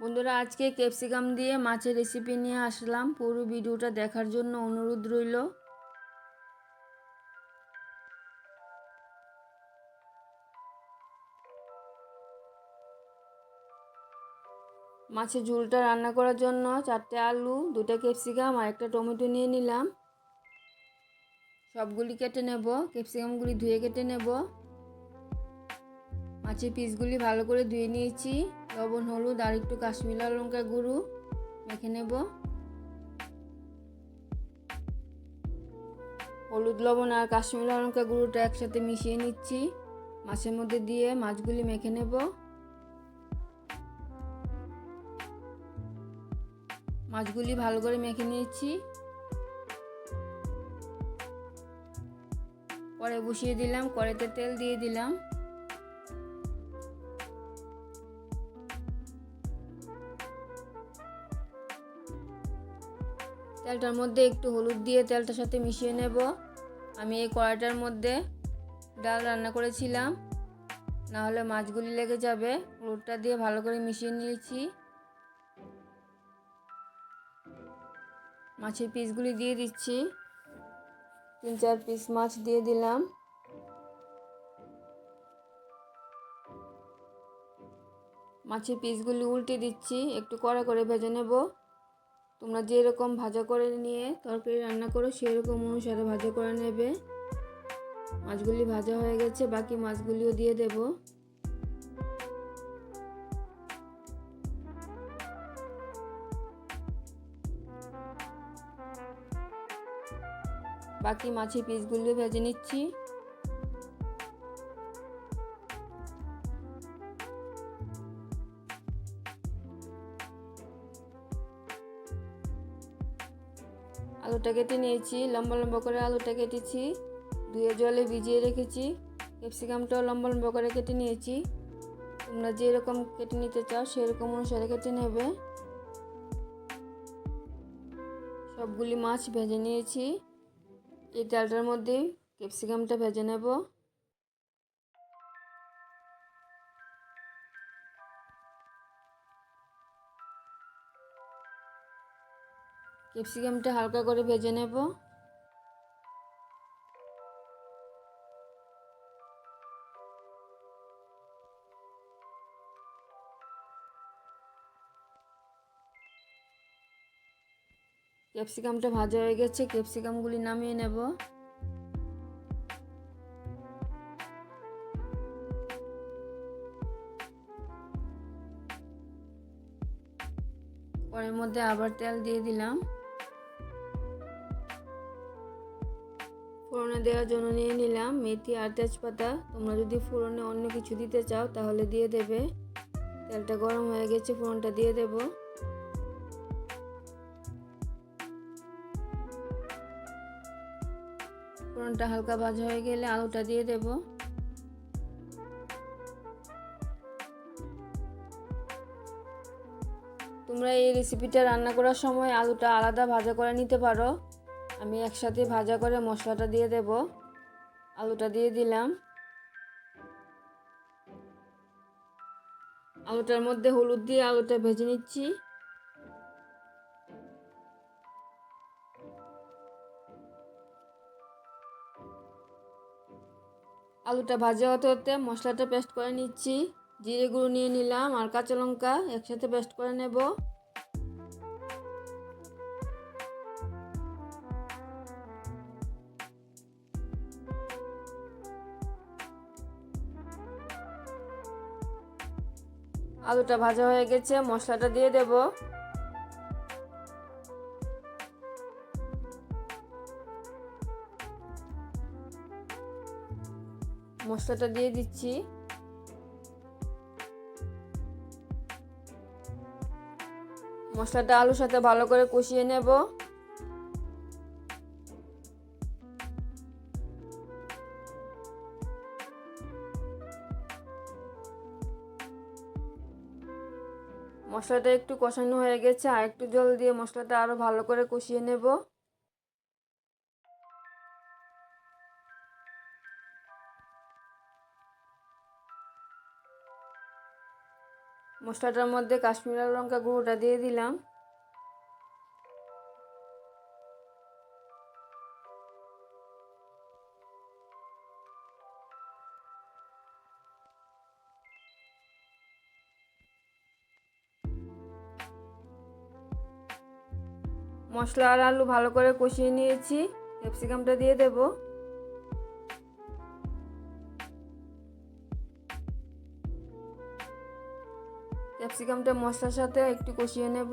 বন্ধুরা, আজকে ক্যাপসিকাম দিয়ে মাছের রেসিপি নিয়ে আসলাম। পুরো ভিডিওটা দেখার জন্য অনুরোধ রইল। মাছের ঝোলটা রান্না করার জন্য চারটে আলু দুটা ক্যাপসিকাম আর একটা টমেটো নিয়ে নিলাম। সবগুলি কেটে নেব, ক্যাপসিকামগুলি ধুয়ে কেটে নেব। মাছের পিসগুলি ভালো করে ধুয়ে নিয়েছি। লবণ, হলুদ আর একটু কাশ্মীর লঙ্কা গুঁড়ো মেখে নেব। হলুদ, লবণ আর কাশ্মীর লঙ্কা গুঁড়োটা একসাথে মিশিয়ে নিচ্ছি। মাছের মধ্যে দিয়ে মাছগুলি মেখে নেব। মাছগুলি ভালো করে মেখে নিয়েছি। পরে বসিয়ে দিলাম, কড়াইতে তেল দিয়ে দিলাম। তেলটার মধ্যে একটু হলুদ দিয়ে তেলটার সাথে মিশিয়ে নেব। আমি এই কড়াইটার মধ্যে ডাল রান্না করেছিলাম। না হলে মাছগুলি লেগে যাবে। হলুদটা দিয়ে ভালো করে মিশিয়ে নিয়েছি। মাছের পিসগুলি দিয়ে দিচ্ছি। তিন, চার পিস মাছ দিয়ে দিলাম। মাছের পিসগুলি উল্টে দিচ্ছি। একটু কড়া করে ভেজে নেব। তোমরা যেরকম ভাজা করে নিয়ে তরকারি রান্না করো, সেরকম অনুসারে ভাজা করে নেবে। মাছগুলি ভাজা হয়ে গেছে, বাকি মাছগুলিও দিয়ে দেব। বাকি মাছের পিসগুলিও ভেজে নিচ্ছি। আলুটা কেটে নিয়েছি, লম্বা লম্বা করে আলুটা কেটেছি, ধুয়ে জলে ভিজিয়ে রেখেছি, ক্যাপসিকামটাও লম্বা লম্বা করে কেটে নিয়েছি। তোমরা যেরকম কেটে নিতে চাও সেরকম অনুসারে কেটে নেবে। সবগুলি মাছ ভেজে নিয়েছি। এই ডালটার মধ্যে ক্যাপসিকামটা ভেজে নেব। ক্যাপসিকামটা হালকা করে ভেজে নেব। ক্যাপসিকামটা ভাজা হয়ে গেছে, ক্যাপসিকামগুলি নামিয়ে নেব। পরের মধ্যে আবার তেল দিয়ে দিলাম। দেওয়ার জন্য নিয়ে নিলাম মেথি আর তেজপাতা। তোমরা যদি ফোড়নে অন্য কিছু দিতে চাও তাহলে দিয়ে দেবে। তেলটা গরম হয়ে গেছে, ফোড়নটা দিয়ে দেব। ফোড়নটা হালকা ভাজা হয়ে গেলে আলুটা দিয়ে দেব। তোমরা এই রেসিপিটা রান্না করার সময় আলুটা আলাদা ভাজা করে নিতে পারো। আমি একসাথে ভাজা করে মশলাটা দিয়ে দেব। আলুটা দিয়ে দিলাম। আলুটার মধ্যে হলুদ দিয়ে আলুটা ভেজে নিচ্ছি। আলুটা ভাজা হতে হতে মশলাটা পেস্ট করে নিচ্ছি। জিরে গুঁড়ো নিয়ে নিলাম আর কাঁচা লঙ্কা একসাথে পেস্ট করে নেব। আলুটা ভাজা হয়ে গেছে, মশলাটা দিয়ে দেব। মশলাটা দিয়ে দিচ্ছি। মশলাটা আলুর সাথে ভালো করে কষিয়ে নেব। মশলাটা একটু কষানো হয়ে গেছে, আর একটু জল দিয়ে মশলাটা আরও ভালো করে কষিয়ে নেব। মশলাটার মধ্যে কাশ্মীরি লঙ্কা গুঁড়োটা দিয়ে দিলাম। মশলা আর আলু ভালো করে কষিয়ে নিয়েছি। ক্যাপসিকামটা দিয়ে দেব। ক্যাপসিকামটা মশলার সাথে একটু কষিয়ে নেব।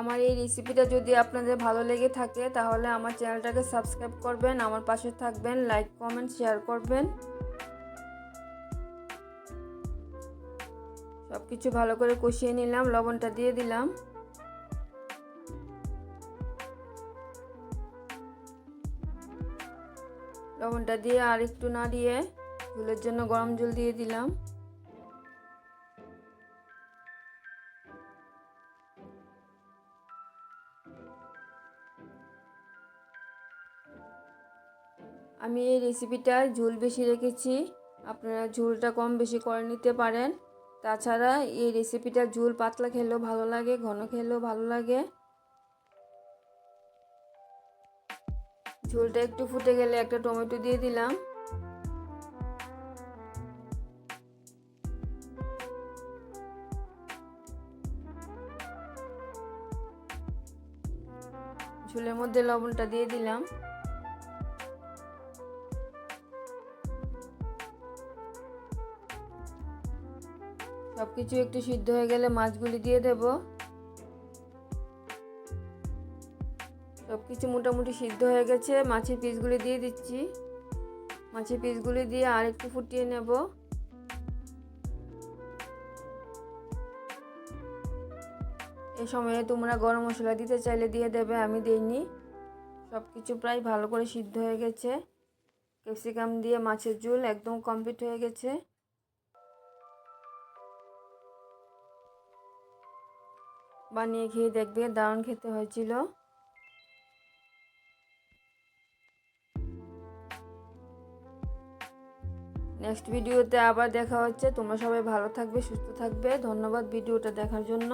আমার এই রেসিপিটা যদি আপনাদের ভালো লেগে থাকে, তাহলে আমার চ্যানেলটাকে সাবস্ক্রাইব করবেন, আমার পাশে থাকবেন, লাইক, কমেন্ট, শেয়ার করবেন। কিছু ভালো করে কষিয়ে নিলাম, লবণটা দিয়ে দিলাম। লবণটা দিয়ে আর একটু নাড়িয়ে ঝুলের জন্য গরম জল দিয়ে দিলাম। আমি এই রেসিপিটায় ঝোল বেশি রেখেছি। আপনারা ঝোলটা কম বেশি করে নিতে পারেন। তাছাড়া এই রেসিপিটা ঝোল পাতলা খেলেও ভালো লাগে, ঘন খেলেও ভালো লাগে। ঝোলটা একটু ফুটে গেলে একটা টমেটো দিয়ে দিলাম। ঝোলের মধ্যে লবণটা দিয়ে দিলাম। সব কিছু একটু সিদ্ধ হয়ে গেলে মাছগুলি দিয়ে দেব। সব কিছু মোটামুটি সিদ্ধ হয়ে গেছে, মাছের পিসগুলি দিয়ে দিচ্ছি। মাছের পিসগুলি দিয়ে আর একটু ফুটিয়ে নেব। এই সময়ে তোমরা গরম মশলা দিতে চাইলে দিয়ে দেবে, আমি দিইনি। সব কিছু প্রায় ভালো করে সিদ্ধ হয়ে গেছে। ক্যাপসিকাম দিয়ে মাছের ঝোল একদম কমপ্লিট হয়ে গেছে। বানিয়ে খেয়ে দেখবে, দারুণ খেতে হয়েছিল। নেক্সট ভিডিওতে আবার দেখা হচ্ছে। তোমরা সবাই ভালো থাকবে, সুস্থ থাকবে। ধন্যবাদ ভিডিওটা দেখার জন্য।